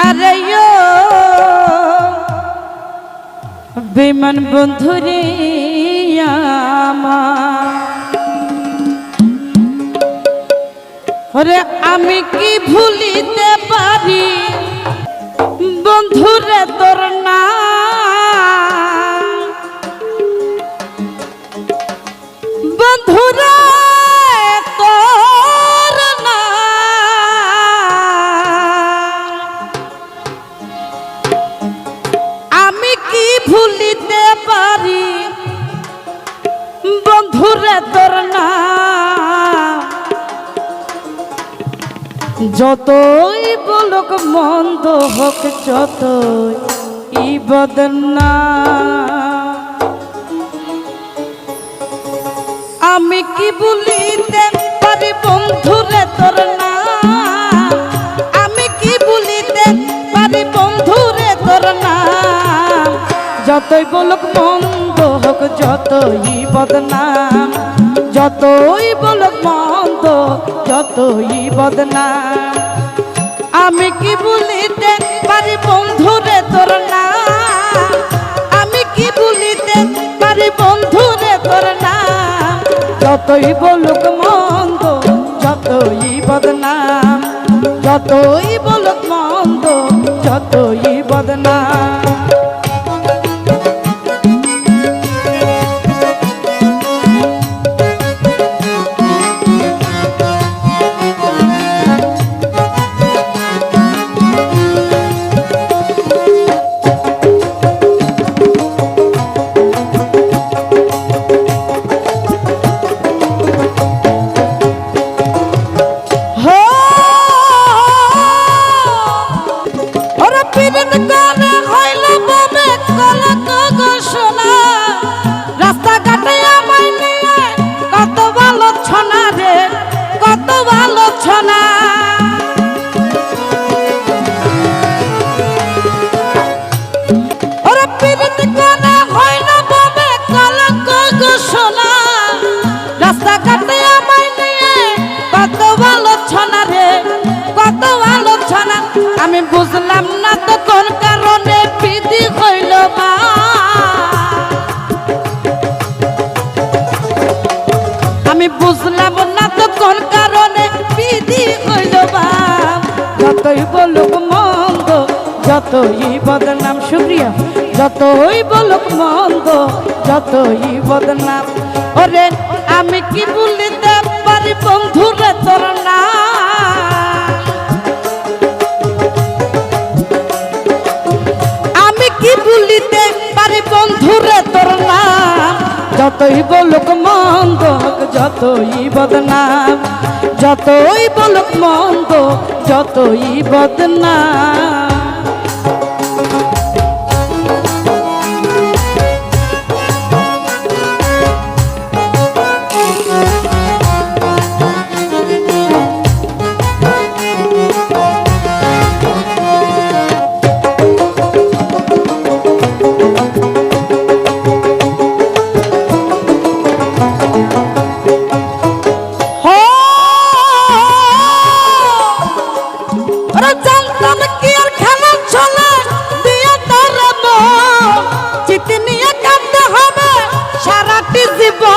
আরে বিমান বন্ধুরে ওরে আমি কি ভুলিতে পারি? বন্ধুরে তোর না বন্ধুরে বন্ধুরে তোর যতই বলুক মন্দ হোক, যতই ই বদনা আমি কি বলিতে পারি বন্ধুরে তোর না? আমি কি বলিতে পারি বন্ধুরে তোর না? যতই বলুক মন্দ হোক যতই বদনাম, যতই বলুক মন্দ, যতই বদনাম। আমি কি বলিতে পারি বন্ধুরে তোর না আমি কি বলিতে পারি বন্ধুরে তোর না যতই বলুক মন্দ, যতই বদনাম, যতই বলুক মন্দ, যতই বদনাম। আমি বুঝলাম না তো কোন কারণে বিধি হইল মা আমি বুঝলাম না তো কোন কারণে বিধি হইল মা যতই বলুক মন্দ, যতই বদনাম, শুক্রিয়া। যতই বলুক মন্দ, যতই বদনাম, ওরে আমি কি যতই বলুক মন্দ যতই বদনাম যতই বলুক মন্দ যতই বদনাম।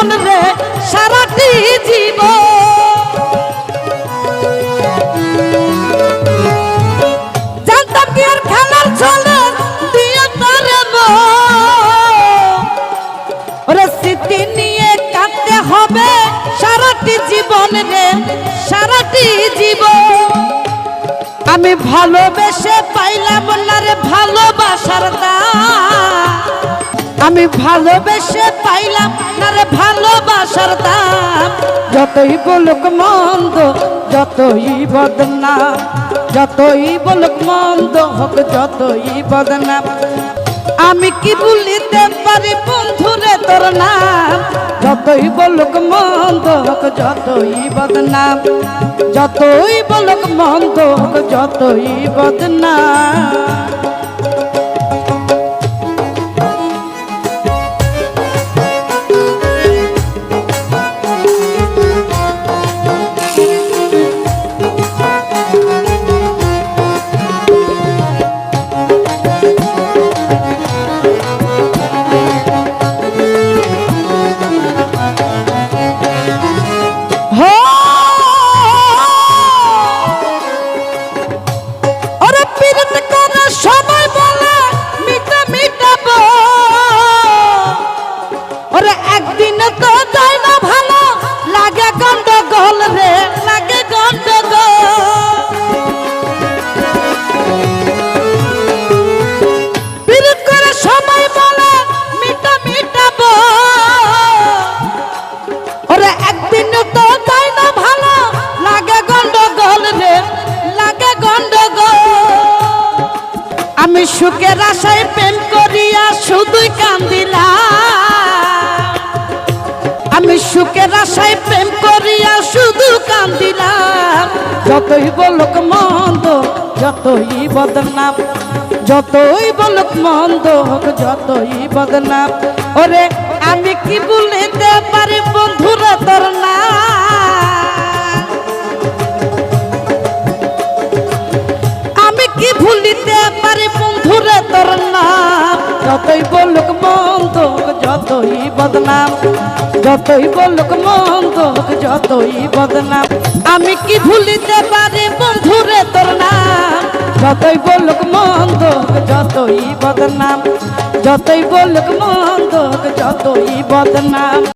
জীবন রে, সারাটি জীবন। জানতাম কি আর খেলার চলে দিয়ে তোর ওরে স্মৃতি নিয়ে কাঁদতে হবে, সারাটি জীবন আমি ভালোবেসে পাইলাম না রে ভালোবাসার দাম আমি ভালোবেসে পাইলাম না রে ভালোবাসার দাম। যতই বলুক মন্দ, যতই বদনাম, যতই বলুক মন্দ হোক, যতই বদনাম। আমি কি বলিতে পারি বন্ধুরে তোর নাম? যতই বলুক মন্দ হোক, যতই বদনাম। যতই বলুক মন্দ হোক, যতই বদনাম। সুখের আশায় প্রেম করিয়া শুধুই কান্দিলাম। আমি সুখের আশায় প্রেম করিয়া শুধু কান্দিলাম। যতই বলুক মন্দ, যতই বদনাম, যতই বলুক মন্দ যতই বদনাম। ওরে, আমি কি বলিতে পারি বন্ধুরা তোর না যতই বদনাম, যতই বলুক মন্দ যতই বদনাম। আমি কি ভুলিতে পারি বন্ধুরে তোর নাম? যতই বলুক মন্দ যতই বদনাম, যতই বলুক মন্দ যতই বদনাম।